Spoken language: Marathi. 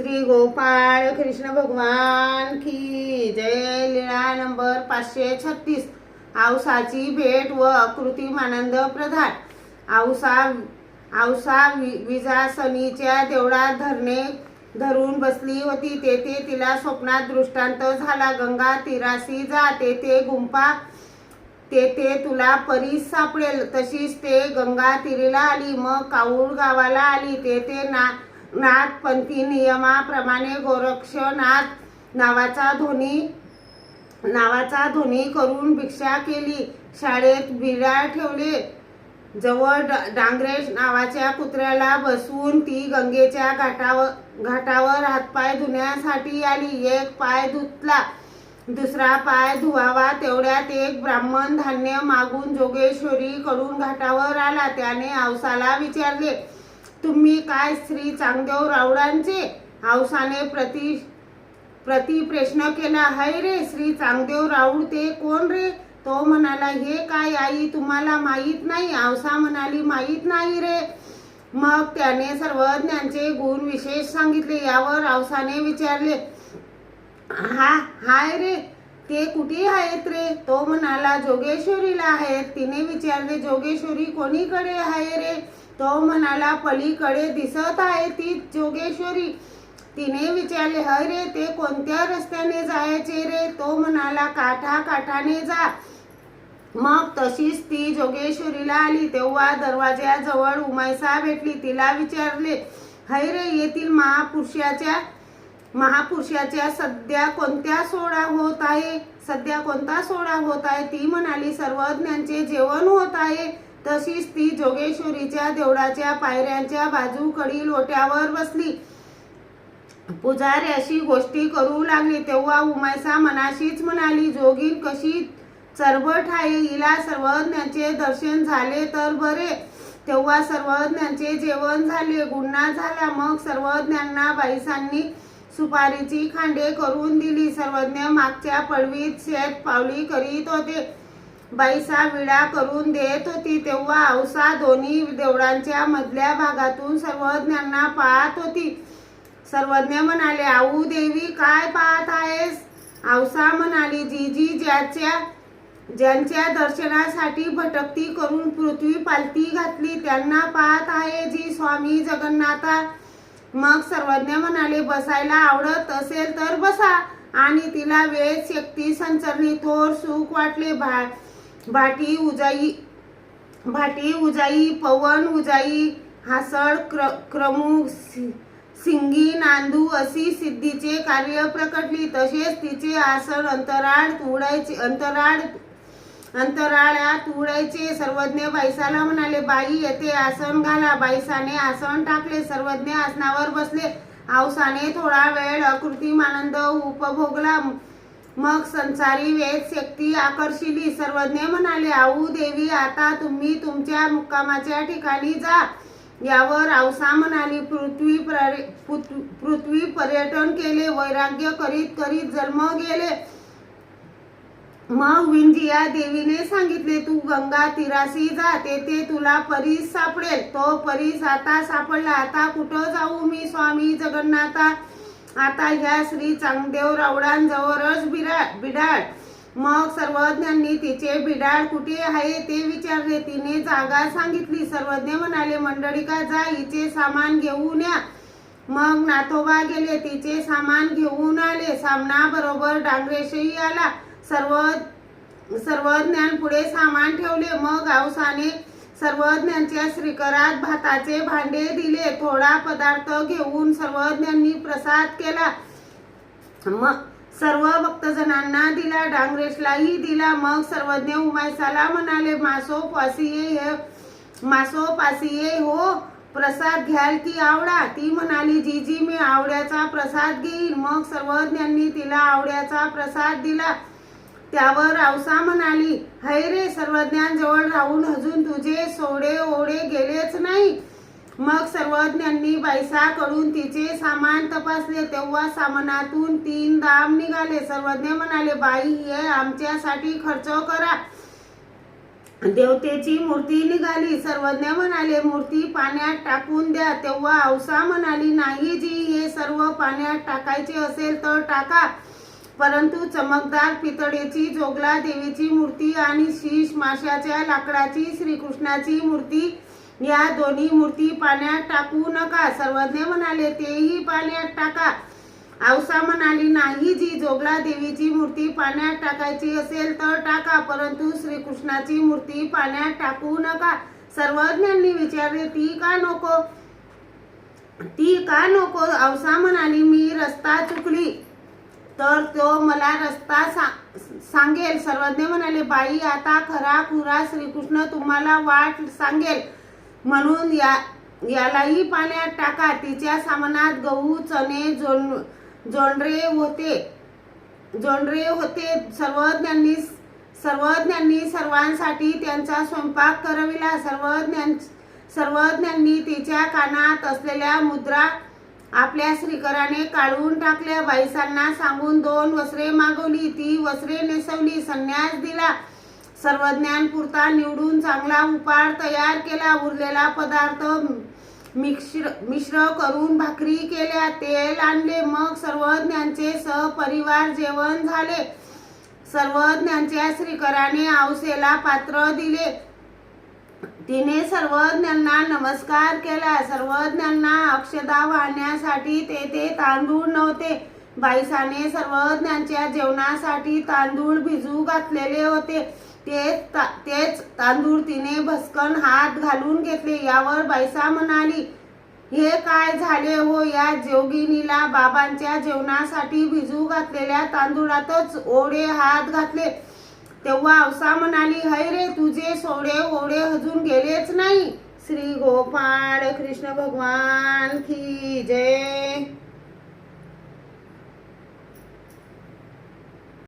श्री गोपाळ कृष्ण भगवान की जय लीळा नंबर पाचशे छत्तीस. औसाची भेट व आकृतिमानंद प्रधान. औसा औसा वि- विजासनीच्या देवळात धरणे धरून बसली होती. तेथे तिला स्वप्नात दृष्टांत झाला. गंगा तिरासी जा तेथे गुंपा तेथे तुला परीस सापडेल. तशीच ते गंगा तिरीला आली. मग काऊळ गावाला आली. तेथे ना नाथपंथी नियमाप्रमाणे गोरक्षनाथ नावाचा धोनी नावाचा धोनी करून भिक्षा केली. शाळेत बिडा ठेवले. जवळ डा- डांगरेश नावाच्या कुत्र्याला बसवून ती गंगेच्या घाटावर घाटावर हातपाय धुण्यासाठी आली. एक पाय धुतला. दुसरा पाय धुवावा. तेवढ्यात एक ब्राह्मण धान्य मागून जोगेश्वरीकडून घाटावर आला. त्याने औसाला विचारले तुम्ही काय श्री चांगदेव रावडांचे औसाने प्रति प्रति प्रश्न केला? हाय रे श्री चांगदेव राऊळ ते कोण रे? तो म्हणाला हे काय आई तुम्हाला माहीत नाही? औसा म्हणाली माहीत नाही रे. मग त्याने सर्वज्ञांचे गुण विशेष सांगितले यावर औसाने विचारले हा हाय रे ते कुठे आहेत रे? तो म्हणाला जोगेश्वरीला आहेत. तिने विचारले जोगेश्वरी कोणीकडे आहे रे? तो म्हणाला पलीकडे दिसत आहे ती जोगेश्वरी. तिने विचारले हय रे ते कोणत्या रस्त्याने जायचे रे? तो म्हणाला काठा काठाने जा. मग तशीच ती जोगेश्वरीला आली. तेव्हा दरवाज्याजवळ उमायसा भेटली. तिला विचारले हय रे येथील महापुरुषाच्या महापुरुषाच्या सध्या कोणत्या सोहळा होत आहे? सध्या कोणता सोहळा होत आहे? ती म्हणाली सर्वज्ञांचे जेवण होत आहे. तशीच ती जोगेश्वरीच्या देवळाच्या पायऱ्यांच्या बाजूकडील ओट्यावर बसली. पुजाऱ्याशी गोष्टी करू लागली तेव्हा उमायसा मनाशीच म्हणाली जोगीन कशी चरबट आहे? हिला सर्वज्ञांचे दर्शन झाले तर बरे. तेव्हा सर्वज्ञांचे जेवण झाले गुन्हा झाला. मग सर्वज्ञांना बाईसांनी सुपारीची खांडे करून दिली. सर्वज्ञ मागच्या पडवीत शेत पावली करीत होते. बाईसा विडा करून देत होती तेव्हा औसा दोन्ही देवळांच्या मधल्या भागातून सर्वज्ञांना पाहत होती. सर्वज्ञ म्हणाले आऊ देवी काय पाहत आहेस? औसा म्हणाली जीजी ज्याच्या ज्यांच्या दर्शनासाठी भटकती करून पृथ्वी पालती घातली त्यांना पाहत आहे जी स्वामी जगन्नाथा. मग सर्वज्ञ म्हणाले बसायला आवडत असेल तर बसा. आणि तिला वेद शक्ती संचरणी थोर सुख वाटले. भा भाटी उजाई भाटी उजाई पवन उजाई हासळ क्र क्रमू सिंगी नांदू अशी सिद्धीचे कार्य प्रकटली. तसेच तिचे आसन अंतराळ तुडायचे अंतराळ अंतराळात उडायचे सर्वज्ञ बाईसाला म्हणाले बाई येथे आसन घाला. बाईसाने आसन टाकले सर्वज्ञ आसनावर बसले. आवसाने थोडा वेळ अकृतिमानंद उपभोगला. मग संसारी वेद शक्ती आकर्षिली. सर्वज्ञ म्हणाले आऊ देवी आता तुम्ही तुमच्या मुक्कामाच्या ठिकाणी जा. यावर आवसा म्हणाली पृथ्वी पृथ्वी पर्यटन केले वैराग्य करीत करीत जन्म गेले. मग विंजिया देवीने सांगितले तू गंगा तिरासी जा तेथे तुला परीस सापडेल. तो परीस आता सापडला. आता कुठं जाऊ मी स्वामी जगन्नाथा? आता ह्या श्री चांगदेव रावडांजवळच बिराड बिडाळ. मग सर्वज्ञांनी तिचे बिडाळ कुठे आहे ते विचारले. तिने जागा सांगितली. सर्वज्ञ म्हणाले मंडळिका जा हिचे सामान घेऊन या. मग नाथोबा गेले. तिचे सामान घेऊन आले. सामना बरोबर डांगरेशही आला. सर्व सर्वज्ञान पुढे सामान ठेवले. मग आवसाने सर्वज्ञांच्या श्रीकरात भाताचे भांडे दिले थोडा पदार्थ घेऊन सर्वज्ञांनी प्रसाद केला. मग सर्व भक्तजनांना दिला डांगरेशलाही दिला. मग सर्वज्ञ उमायसाला म्हणाले मासो पासिये हे मासो पासिये हो प्रसाद घ्याल की आवडा ती म्हणाली जीजी मी आवड्याचा प्रसाद घेईन. मग सर्वज्ञांनी तिला आवड्याचा प्रसाद दिला. त्यावर औसा म्हणाली हय रे सर्वज्ञान जवळ राहून अजून तुझे सोडे ओढे गेलेच नाही. मग सर्वज्ञांनी बाईसाकडून तिचे सामान तपासले. तेव्हा सामानातून तीन दाम निघाले. सर्वज्ञ म्हणाले बाई हे आमच्यासाठी खर्च करा. देवतेची मूर्ती निघाली. सर्वज्ञ म्हणाले मूर्ती पाण्यात टाकून द्या. तेव्हा औसा म्हणाली नाही जी हे सर्व पाण्यात टाकायचे असेल तर टाका. परंतु चमकदार पितळेची जोगला देवीची मूर्ती आणि शीश माशाच्या लाकडाची श्रीकृष्णाची मूर्ती या दोन्ही मूर्ती पाण्यात टाकू नका. सर्वज्ञ म्हणाले तेही पाण्यात टाका. औसा म्हणाली नाही जी जोगला देवीची मूर्ती पाण्यात टाकायची असेल तर टाका परंतु श्रीकृष्णाची मूर्ती पाण्यात टाकू नका. सर्वज्ञांनी विचारले ती का नको? ती का नको? आवसा म्हणाली मी रस्ता चुकली. तर तो मला रस्ता सा- सांगेल. सर्वज्ञ म्हणाले बाई आता खरा खुरा श्रीकृष्ण तुम्हाला वाट सांगेल. म्हणून या यालाही पाण्यात टाका. तिच्या सामनात गहू चणे जोन जोंडरे होते. जोंडरे होते. सर्वज्ञांनी सर्वज्ञांनी सर्वांसाठी त्यांचा स्वयंपाक करविला. सर्वज्ञां सर्वज्ञांनी तिच्या कानात असलेल्या मुद्रा आपल्या श्रीकराने काढून टाकल्या बाईसांना सांगून दोन वस्त्रे मागवली. ती वस्त्रे नेसवली. संन्यास दिला. सर्वज्ञान पुरता निवडून चांगला उपाड तयार केला. उरलेला पदार्थ मिश्र मिश्र करून भाकरी केल्या. तेल आणले. मग सर्वज्ञांचे सहपरिवार जेवण झाले. सर्वज्ञांच्या श्रीकराने औसेला पात्र दिले. तिने सर्वज्ञांना नमस्कार केला. सर्वज्ञांना अक्षदा वाहण्यासाठी तेथे तांदूळ नव्हते. बाईसाने सर्वज्ञांच्या जेवणासाठी तांदूळ भिजू घातलेले होते. तेच ता- तेच तांदूळ तिने भस्कन हात घालून घेतले. यावर बाईसा म्हणाली हे काय झाले हो या जोगिनीला बाबांच्या जेवणासाठी भिजू घातलेल्या तांदूळातच ओढे हात घातले. तेव्हा अवसा म्हणाली हय रे तुझे सोडे ओढे अजून गेलेच नाही. श्री गोपाळ कृष्ण भगवान की जय.